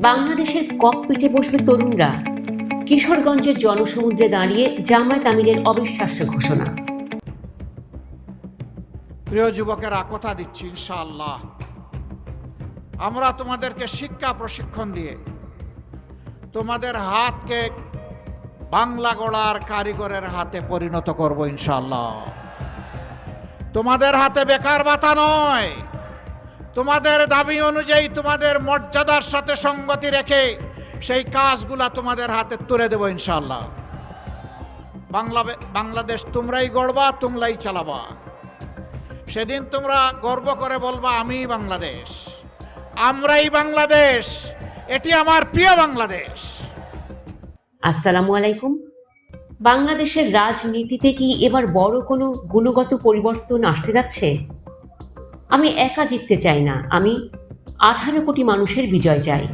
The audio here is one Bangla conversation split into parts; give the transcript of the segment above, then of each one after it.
বাংলাদেশের ককপিটে বসবে তরুণরা। কিশোরগঞ্জের জনসমুদ্রে দাঁড়িয়ে জামায়াত আমিরের অবিশ্বাস্য ঘোষণা। প্রিয় যুবকেরা, কথা দিচ্ছি, ইনশাআল্লাহ। আমরা তোমাদেরকে শিক্ষা প্রশিক্ষণ দিয়ে তোমাদের হাতকে বাংলা গড়ার কারিগরের হাতে পরিণত করব, ইনশাআল্লাহ। তোমাদের হাতে বেকার ভাতা নয়। তোমাদের দাবি অনুযায়ী তোমাদের মর্যাদার সাথে সঙ্গতি রেখে সেই কাজগুলা তোমাদের হাতে তুলে দেবো ইনশাল্লাহ বাংলা বাংলাদেশ তোমরাই গড়বা, তোমরাই চালাবা। সেদিন তোমরা গর্ব করে বলবা আমি বাংলাদেশ, আমরাই বাংলাদেশ, এটি আমার প্রিয় বাংলাদেশ। আসসালামু আলাইকুম। বাংলাদেশের রাজনীতিতে কি এবার বড় কোনো গুণগত পরিবর্তন আসতে যাচ্ছে? আমি একা জিততে চাই না, আমি আঠারো কোটি মানুষের বিজয় চাই।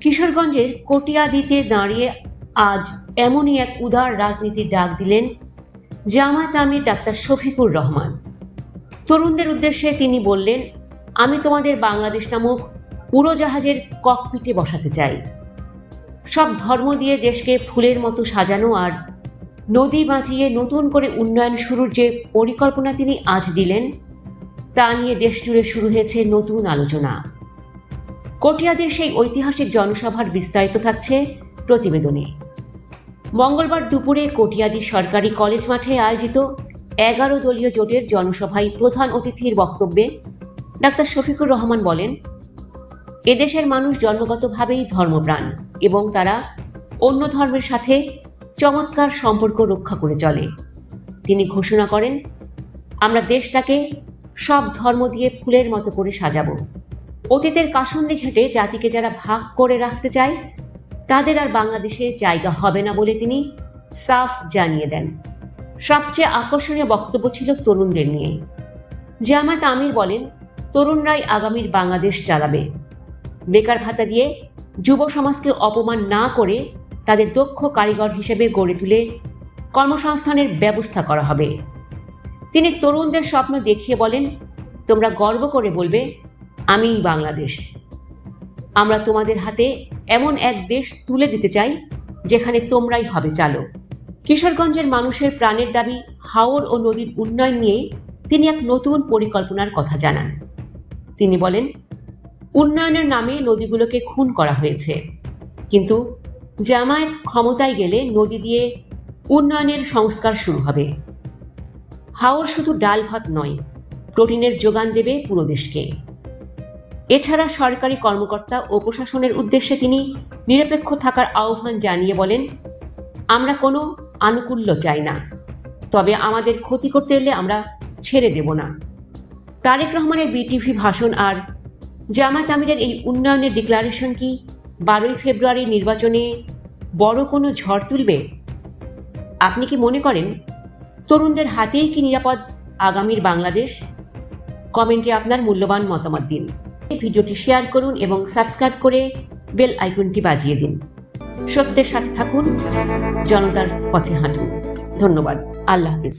কিশোরগঞ্জের কটিয়াদিতে দাঁড়িয়ে আজ এমনই এক উদার রাজনীতির ডাক দিলেন জামায়াত আমির ডাক্তার শফিকুর রহমান। তরুণদের উদ্দেশ্যে তিনি বললেন, আমি তোমাদের বাংলাদেশ নামক উড়োজাহাজের ককপিটে বসাতে চাই। সব ধর্ম দিয়ে দেশকে ফুলের মতো সাজানো আর নদী বাঁচিয়ে নতুন করে উন্নয়ন শুরুর যে পরিকল্পনা তিনি আজ দিলেন তা নিয়ে দেশ জুড়ে শুরু হয়েছে নতুন আলোচনা। কটিয়াদের সেই ঐতিহাসিক জনসভার বিস্তারিত থাকছে প্রতিবেদনে। মঙ্গলবার দুপুরে কটিয়াদি সরকারি কলেজ মাঠে আয়োজিত এগারো দলীয় জোটের জনসভায় প্রধান অতিথির বক্তব্যে ডাক্তার শফিকুর রহমান বলেন, এদেশের মানুষ জন্মগতভাবেই ধর্মপ্রাণ এবং তারা অন্য ধর্মের সাথে চমৎকার সম্পর্ক রক্ষা করে চলে। তিনি ঘোষণা করেন, আমরা দেশটাকে সব ধর্ম দিয়ে ফুলের মতো করে সাজাবো। অতীতের কাসন্দি ঘেটে জাতিকে যারা ভাগ করে রাখতে চায়, তাদের আর বাংলাদেশে জায়গা হবে না বলে তিনি সাফ জানিয়ে দেন। সবচেয়ে আকর্ষণীয় বক্তব্য ছিল তরুণদের নিয়ে। জামাত আমির বলেন, তরুণরাই আগামীর বাংলাদেশ চালাবে। বেকার ভাতা দিয়ে যুব সমাজকে অপমান না করে তাদের দক্ষ কারিগর হিসেবে গড়ে তুলে কর্মসংস্থানের ব্যবস্থা করা হবে। তিনি তরুণদের স্বপ্ন দেখিয়ে বলেন, তোমরা গর্ব করে বলবে, আমিই বাংলাদেশ। আমরা তোমাদের হাতে এমন এক দেশ তুলে দিতে চাই, যেখানে তোমরাই হবে চালক। কিশোরগঞ্জের মানুষের প্রাণের দাবি হাওর ও নদীর উন্নয়ন নিয়ে তিনি এক নতুন পরিকল্পনার কথা জানান। তিনি বলেন, উন্নয়নের নামে নদীগুলোকে খুন করা হয়েছে, কিন্তু জামায়াত ক্ষমতায় গেলে নদী দিয়ে উন্নয়নের সংস্কার শুরু হবে। হাওর শুধু ডাল ভাত নয়, প্রোটিনের যোগান দেবে পুরো দেশকে। এছাড়া সরকারি কর্মকর্তা ও প্রশাসনের উদ্দেশ্যে তিনি নিরপেক্ষ থাকার আহ্বান জানিয়ে বলেন, আমরা কোনো আনুকূল্য চাই না, তবে আমাদের ক্ষতি করতে এলে আমরা ছেড়ে দেব না। তারেক রহমানের বিটিভি ভাষণ আর জামায়াত আমিরের এই উন্নয়নের ডিক্লারেশন কি বারোই ফেব্রুয়ারি নির্বাচনে বড় কোনো ঝড় তুলবে? আপনি কি মনে করেন তরুণদের হাতেই কি নিরাপদ আগামীর বাংলাদেশ? কমেন্টে আপনার মূল্যবান মতামত দিন। এই ভিডিওটি শেয়ার করুন এবং সাবস্ক্রাইব করে বেল আইকনটি বাজিয়ে দিন। সত্যের সাথে থাকুন, জনতার পথে হাঁটুন। ধন্যবাদ। আল্লাহ হাফিজ।